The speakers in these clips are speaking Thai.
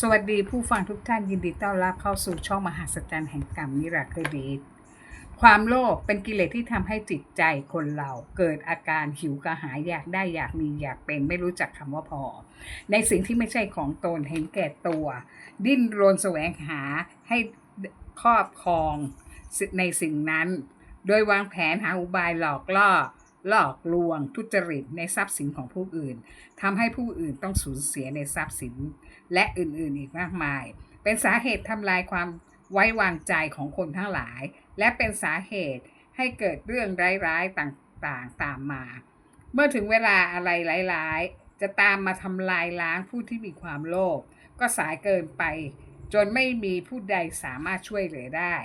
สวัสดีผู้ฟังทุกท่านยินดีต้อนรับเข้าสู่ช่องมหาสจรรย์แห่งกรรมนิรักดีความโลภเป็นกิเลสที่ทำให้จิตใจคนเราเกิดอาการหิวกระหายอยากได้อยากมีอยากเป็นไม่รู้จักคำว่าพอ ในสิ่งที่ไม่ใช่ของตนเห็นแก่ตัว ดิ้นรนแสวงหาให้ครอบครองในสิ่งนั้น โดยวางแผนหาอุบายหลอกล่อ หลอกลวงทุจริตในทรัพย์สินของผู้อื่นทำให้ผู้อื่นต้องสูญเสียในทรัพย์สิน และอื่นๆอีกมากมาย เป็นสาเหตุทำลายความไว้วางใจของคนทั้งหลาย และเป็นสาเหตุให้เกิดเรื่องร้ายๆต่างๆตามมา เมื่อถึงเวลาอะไรร้ายๆ จะตามมาทำลายล้างผู้ที่มีความโลภก็สายเกินไป จนไม่มีผู้ใดสามารถช่วยเหลือได้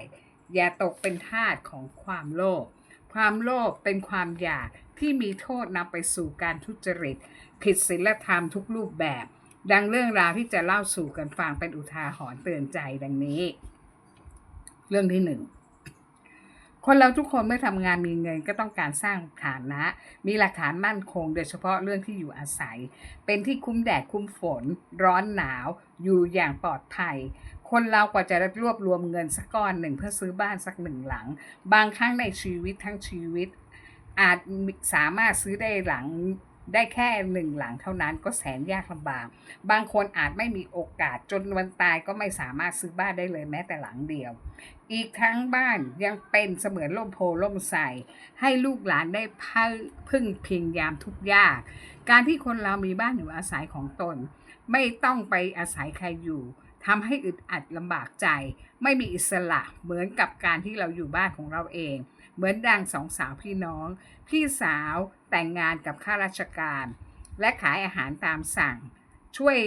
อย่าตกเป็นทาสของความโลภ ความโลภเป็นความอยากที่มีโทษนำไปสู่การทุจริต ผิดศีลธรรมทุกรูปแบบ ดังเรื่องราวที่จะเล่าสู่กันฟังเป็นอุทาหรณ์เตือนใจดังนี้ เรื่องที่หนึ่งคนเราทุกคนเมื่อทำงานมีเงินก็ต้องการสร้างฐานะ มีหลักฐานมั่นคง โดยเฉพาะเรื่องที่อยู่อาศัย เป็นที่คุ้มแดดคุ้มฝน ร้อนหนาว อยู่อย่างปลอดภัย คนเรากว่าจะได้รวบรวมเงินสักก้อนหนึ่งเพื่อซื้อบ้านสักหนึ่งหลัง บางครั้งในชีวิตทั้งชีวิต อาจสามารถซื้อได้หลังได้แค่หนึ่งหลังเท่านั้นก็แสนยากลำบาก บางคนอาจไม่มีโอกาสจนวันตายก็ไม่สามารถซื้อบ้านได้เลยแม้แต่หลังเดียว อีกทั้งบ้านยังเป็นเสมือนล่มโพล่มใสให้ลูกหลานได้พึ่งพิงยามทุกยาก การที่คนเรามีบ้านอยู่อาศัยของตน ไม่ต้องไปอาศัยใครอยู่ ทำให้อึดอัดลำบากใจ ไม่มีอิสระเหมือนกับการที่เราอยู่บ้านของเราเอง เหมือนดังสองสาวพี่น้อง พี่สาวแต่งงานกับข้าราชการ และขายอาหารตามสั่ง ช่วย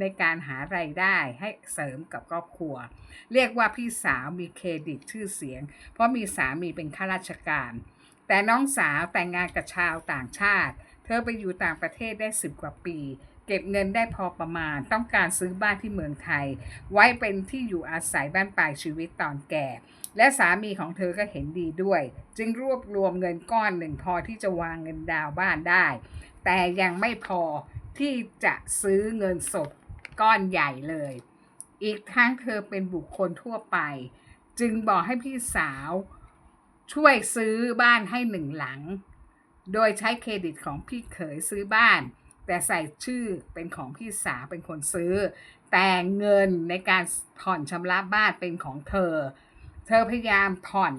ในการหาไรายได้ให้เสริมกับครอบครัว เรียกว่าพี่สาวมีเครดิตชื่อเสียง เพราะมีสามีเป็นข้าราชการ แต่น้องสาวแต่งงานกับชาวต่างชาติ เธอไปอยู่ต่างประเทศได้สิบกว่าปี เก็บเงินได้พอประมาณ ต้องการซื้อบ้านที่เมืองไทย ไว้เป็นที่อยู่อาศัยบ้านปลายชีวิตตอนแก่ และสามีของเธอก็เห็นดีด้วย จึงรวบรวมเงินก้อนหนึ่งพอที่จะวางเงินดาวบ้านได้ แต่ยังไม่พอที่จะซื้อเงินสดก้อนใหญ่เลย อีกทั้งเธอเป็นบุคคลทั่วไป จึงบอกให้พี่สาวช่วยซื้อบ้านให้หนึ่งหลัง โดยใช้เครดิตของพี่เขยซื้อบ้าน แต่ใส่ชื่อเป็นของพี่สาวเป็นคนซื้อ แต่เงินในการผ่อนชำระบ้านเป็นของเธอ เธอพยายามผ่อน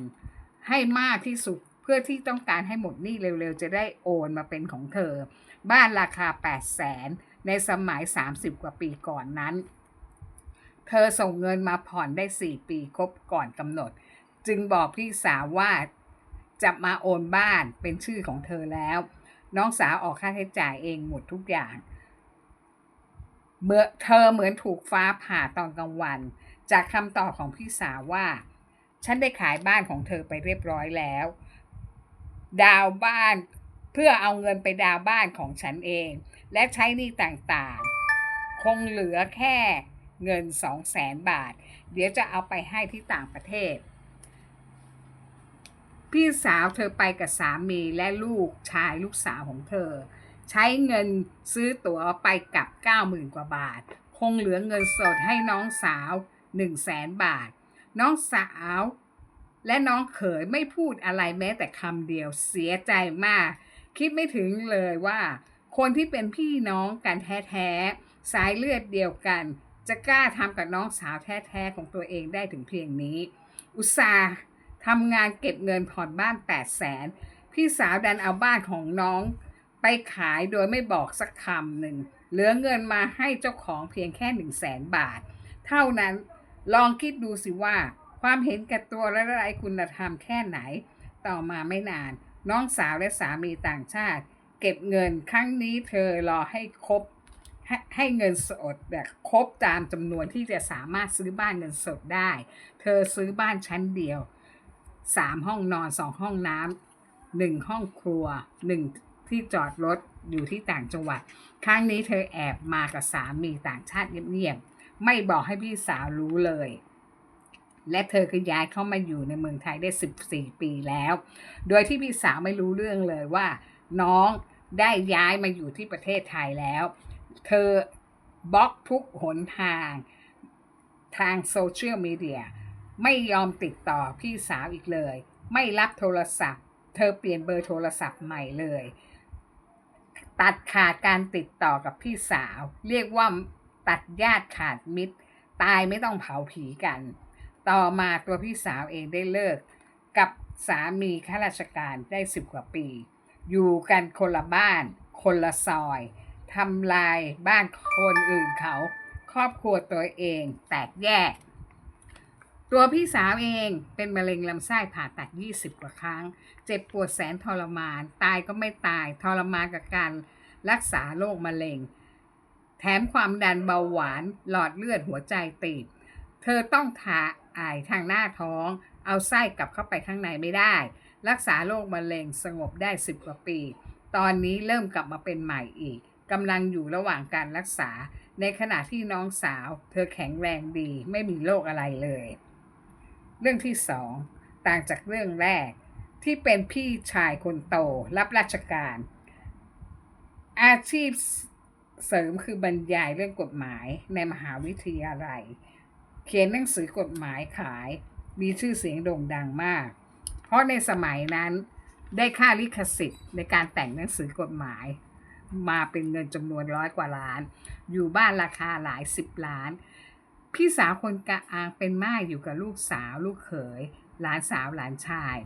ให้มากที่สุดเพื่อที่ต้องการให้หมดหนี้เร็วๆ จะได้โอนมาเป็นของเธอ บ้านราคา 8 0 0แสนในสมัย 30 กว่าปีก่อนนั้น เธอส่งเงินมาผ่อนได้ 4 ปีครบก่อนกำหนด จึงบอกพี่สาวว่าจะมาโอนบ้านเป็นชื่อของเธอแล้ว น้องสาวออกค่าใช้จ่ายเองหมดทุกอย่างเมื่อเธอเหมือนถูกฟ้าผ่าตอนกลางวัน จากคำตอบของพี่สาวว่า ฉันได้ขายบ้านของเธอไปเรียบร้อยแล้ว ดาวบ้านเพื่อเอาเงินไปดาวบ้านของฉันเอง และใช้หนี้ต่างๆ คงเหลือแค่เงินสองแสนบาท เดี๋ยวจะเอาไปให้ที่ต่างประเทศ พี่สาวเธอไปกับสามีและลูกชายลูกสาวของเธอ ใช้เงินซื้อตั๋วไปกลับ 90,000 กว่าบาท คงเหลือเงินสดให้น้องสาว 1 0 0 0 0แสนบาท น้องสาวและน้องเขยไม่พูดอะไรแม้แต่คำเดียวเสียใจมาก คิดไม่ถึงเลยว่า คนที่เป็นพี่น้องกันแท้ๆสายเลือดเดียวกัน จะกล้าทำกับน้องสาวแท้ๆของตัวเองได้ถึงเพียงนี้ อุตส่าห์ ทำงานเก็บเงินผ่อนบ้าน8 0 0แสนพี่สาวดันเอาบ้านของน้องไปขายโดยไม่บอกสักคำหนึ่ง เหลือเงินมาให้เจ้าของเพียงแค่1 0 0 0 0แสนบาท เท่านั้นลองคิดดูสิว่า ความเห็นแก่ตัวและไร้คุณธรรมแค่ไหน ต่อมาไม่นาน น้องสาวและสามีต่างชาติ เก็บเงินครั้งนี้เธอรอให้ครบใหให้เงินสดแบบครบตามจำนวนที่จะสามารถซื้อบ้านเงินสดได้ เธอซื้อบ้านชั้นเดียว สามห้องนอนสองห้องน้ำหนึ่งห้องครัวหนึ่งที่จอดรถอยู่ที่ต่างจังหวัด ครั้งนี้เธอแอบมากับสามีต่างชาติเงียบๆไม่บอกให้พี่สาวรู้เลย และเธอก็ย้ายเข้ามาอยู่ในเมืองไทยได้ 14 ปีแล้ว โดยที่พี่สาวไม่รู้เรื่องเลยว่า น้องได้ย้ายมาอยู่ที่ประเทศไทยแล้ว เธอบล็อกทุกหนทางทางโซเชียลมีเดีย ไม่ยอมติดต่อพี่สาวอีกเลย ไม่รับโทรศัพท์ เธอเปลี่ยนเบอร์โทรศัพท์ใหม่เลย ตัดขาดการติดต่อกับพี่สาว เรียกว่าตัดญาติขาดมิตร ตายไม่ต้องเผาผีกัน ต่อมาตัวพี่สาวเองได้เลิก กับสามีข้าราชการได้สิบกว่าปี อยู่กันคนละบ้าน คนละซอยทำลายบ้านคนอื่นเขา ครอบครัวตัวเองแตกแยก ตัวพี่สาวเองเป็นมะเร็งลำไส้ผ่าตัด 20 กว่าครั้ง เจ็บปวดแสนทรมาน ตายก็ไม่ตาย ทรมานกับการรักษาโรคมะเร็ง แถมความดันเบาหวาน หลอดเลือดหัวใจตีบ เธอต้องทาอายทางหน้าท้อง เอาไส้กลับเข้าไปข้างในไม่ได้ รักษาโรคมะเร็งสงบได้ 10 กว่าปี ตอนนี้เริ่มกลับมาเป็นใหม่อีกกำลังอยู่ระหว่างการรักษา ในขณะที่น้องสาว เธอแข็งแรงดี ไม่มีโรคอะไรเลย เรื่องที่สองต่างจากเรื่องแรกที่เป็นพี่ชายคนโตรับราชการ อาชีพเสริมคือบรรยายเรื่องกฎหมายในมหาวิทยาลัย เขียนหนังสือกฎหมายขายมีชื่อเสียงโด่งดังมาก เพราะในสมัยนั้นได้ค่าลิขสิทธิ์ในการแต่งหนังสือกฎหมาย มาเป็นเงินจำนวนร้อยกว่าล้าน อยู่บ้านราคาหลายสิบล้าน พี่สาวคนกลางเป็นม่ายอยู่กับลูกสาวลูกเขย หลานสาวหลานชาย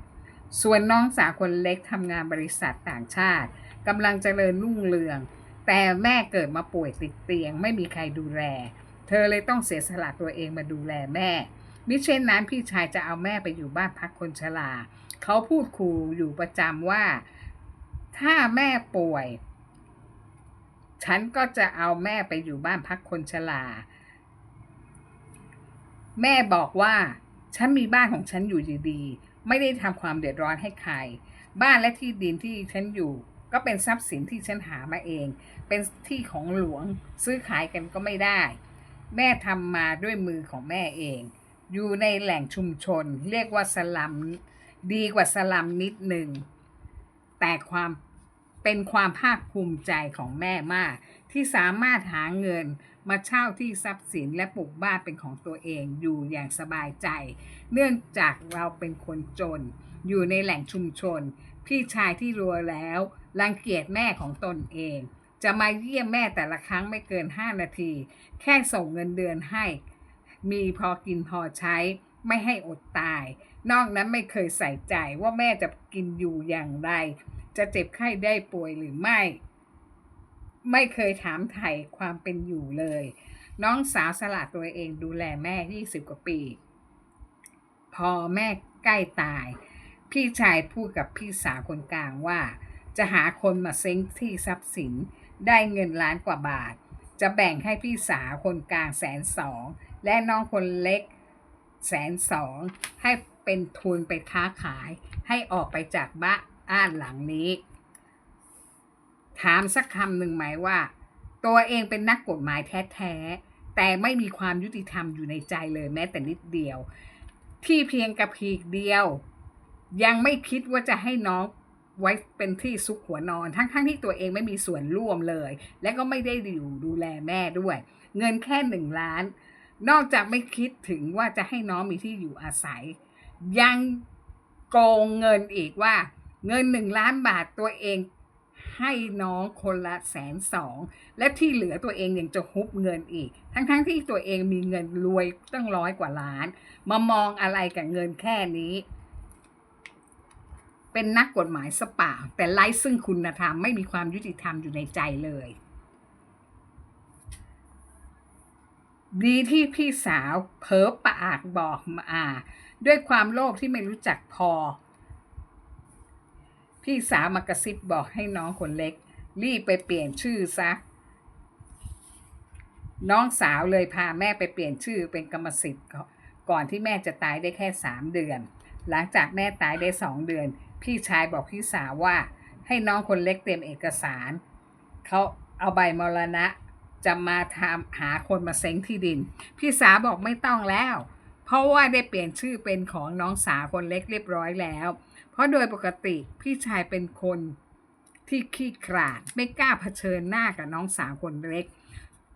ส่วนน้องสาวคนเล็กทำงานบริษัทต่างชาติกำลังเจริญรุ่งเรือง แต่แม่เกิดมาป่วยติดเตียง ไม่มีใครดูแล เธอเลยต้องเสียสละตัวเองมาดูแลแม่ มิเช่นนั้นพี่ชายจะเอาแม่ไปอยู่บ้านพักคนชราเขาพูดคูอยู่ประจำว่า ถ้าแม่ป่วย ฉันก็จะเอาแม่ไปอยู่บ้านพักคนชรา แม่บอกว่าฉันมีบ้านของฉันอยู่ดีๆ ไม่ได้ทำความเดือดร้อนให้ใคร บ้านและที่ดินที่ฉันอยู่ ก็เป็นทรัพย์สินที่ฉันหามาเอง เป็นที่ของหลวงซื้อขายกันก็ไม่ได้ แม่ทำมาด้วยมือของแม่เอง อยู่ในแหล่งชุมชน เรียกว่าสลัมดีกว่าสลัมนิดหนึ่งแต่ความเป็นความภาคภูมิใจของแม่มาก ที่สามารถหาเงินมาเช่าที่ทรัพย์สินและปลูกบ้านเป็นของตัวเองอยู่อย่างสบายใจ เนื่องจากเราเป็นคนจน อยู่ในแหล่งชุมชน พี่ชายที่รวยแล้วรังเกียจแม่ของตนเอง จะมาเยี่ยมแม่แต่ละครั้งไม่เกิน 5 นาที แค่ส่งเงินเดือนให้ มีพอกินพอใช้ ไม่ให้อดตาย นอกนั้นไม่เคยใส่ใจว่าแม่จะกินอยู่อย่างไร จะเจ็บไข้ได้ป่วยหรือไม่ ไม่เคยถามไถ่ความเป็นอยู่เลย น้องสาวสละตัวเองดูแลแม่20กว่าปี พอแม่ใกล้ตาย พี่ชายพูดกับพี่สาวคนกลางว่า จะหาคนมาเซ้งที่ทรัพย์สินได้เงินล้านกว่าบาท จะแบ่งให้พี่สาวคนกลางแสนสองและน้องคนเล็กแสนสองให้เป็นทุนไปค้าขาย ให้ออกไปจากบ้านหลังนี้ ถามสักคำหนึ่งไหมว่า ตัวเองเป็นนักกฎหมายแท้ๆ แต่ไม่มีความยุติธรรมอยู่ในใจเลยแม้แต่นิดเดียว ที่เพียงกระพีกเดียว ยังไม่คิดว่าจะให้น้องไว้เป็นที่ซุกหัวนอน ทั้งๆทที่ตัวเองไม่มีส่วนร่วมเลย และก็ไม่ได้อยู่ดูแลแม่ด้วย เงินแค่หนึ่งล้าน นอกจากไม่คิดถึงว่าจะให้น้องมีที่อยู่อาศัย ยังโกงเงินอีกว่าเงินหนึ่งล้านบาทตัวเอง ให้น้องคนละแสนสองและที่เหลือตัวเองยังจะฮุบเงินอีก ทั้งๆทที่ตัวเองมีเงินรวยตั้งร้อยกว่าล้าน มามองอะไรกับเงินแค่นี้ เป็นนักกฎหมายสป่า แต่ไร้ซึ่งคุณธรรมไม่มีความยุติธรรมอยู่ในใจเลย ดีที่พี่สาวเพ้อปากบอกมาด้วยความโลภที่ไม่รู้จักพอ พี่สาวมากระซิบบอกให้น้องคนเล็ก รีบไปเปลี่ยนชื่อซะ น้องสาวเลยพาแม่ไปเปลี่ยนชื่อเป็นกรรมสิทธิ์ก่อนก่อนที่แม่จะตายได้แค่สามเดือน หลังจากแม่ตายได้สองเดือน พี่ชายบอกพี่สาวว่า ให้น้องคนเล็กเตรียมเอกสาร เขาเอาใบมรณะจะมาทำหาคนมาเซ้งที่ดิน พี่สาวบอกไม่ต้องแล้ว เพราะว่าได้เปลี่ยนชื่อเป็นของน้องสาวคนเล็กเรียบร้อยแล้ว เพราะโดยปกติพี่ชายเป็นคนที่ขี้ขลาดไม่กล้าเผชิญหน้ากับน้องสาวคนเล็ก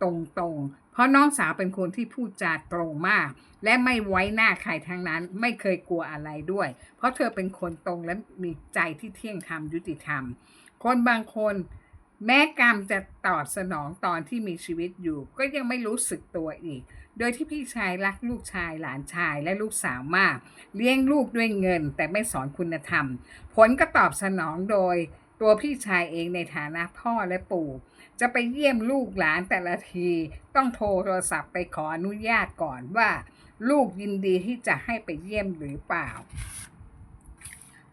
ตรงๆ เพราะน้องสาวเป็นคนที่พูดจาตรงมาก และไม่ไว้หน้าใครทั้งนั้นไม่เคยกลัวอะไรด้วย เพราะเธอเป็นคนตรงและมีใจที่เที่ยงธรรมยุติธรรม คนบางคนแม้กรรมจะตอบสนองตอนที่มีชีวิตอยู่ ก็ยังไม่รู้สึกตัวอีก โดยที่พี่ชายรักลูกชายหลานชายและลูกสาวมาก เลี้ยงลูกด้วยเงิน แต่ไม่สอนคุณธรรม ผลก็ตอบสนองโดยตัวพี่ชายเองในฐานะพ่อและปู่ จะไปเยี่ยมลูกหลานแต่ละที ต้องโทรโทรศัพท์ไปขออนุญาตก่อนว่า ลูกยินดีที่จะให้ไปเยี่ยมหรือเปล่า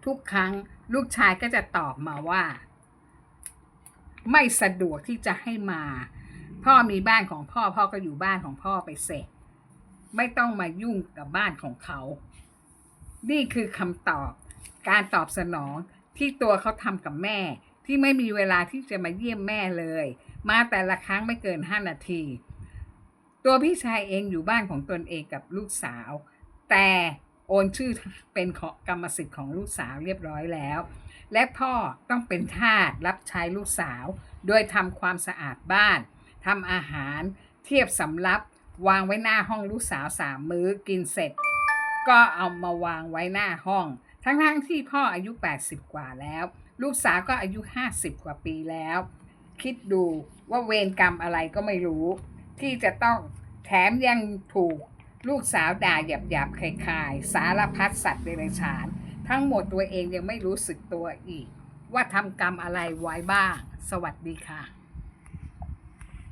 ทุกครั้งลูกชายก็จะตอบมาว่า ไม่สะดวกที่จะให้มา พ่อมีบ้านของพ่อพ่อก็อยู่บ้านของพ่อไปเสร็จ ไม่ต้องมายุ่งกับบ้านของเขา นี่คือคำตอบ การตอบสนองที่ตัวเขาทำกับแม่ ที่ไม่มีเวลาที่จะมาเยี่ยมแม่เลย มาแต่ละครั้งไม่เกินห้านาที ตัวพี่ชายเองอยู่บ้านของตนเองกับลูกสาว แต่โอนชื่อเป็นกรรมสิทธิ์ของลูกสาวเรียบร้อยแล้ว และพ่อต้องเป็นทาสรับใช้ลูกสาว โดยทำความสะอาดบ้าน ทำอาหารเทียบสำรับวางไว้หน้าห้องลูกสาวสามมื้อกินเสร็จ ก็เอามาวางไว้หน้าห้อง ทั้งๆที่พ่ออายุ 80 กว่าแล้ว ลูกสาวก็อายุ 50 กว่าปีแล้ว คิดดูว่าเวรกรรมอะไรก็ไม่รู้ ที่จะต้องแถมยังถูกลูกสาวด่าหยาบๆคลายๆ สารพัดสัตว์เดรัจฉาน ทั้งหมดตัวเองยังไม่รู้สึกตัวอีก ว่าทำกรรมอะไรไว้บ้าง สวัสดีค่ะ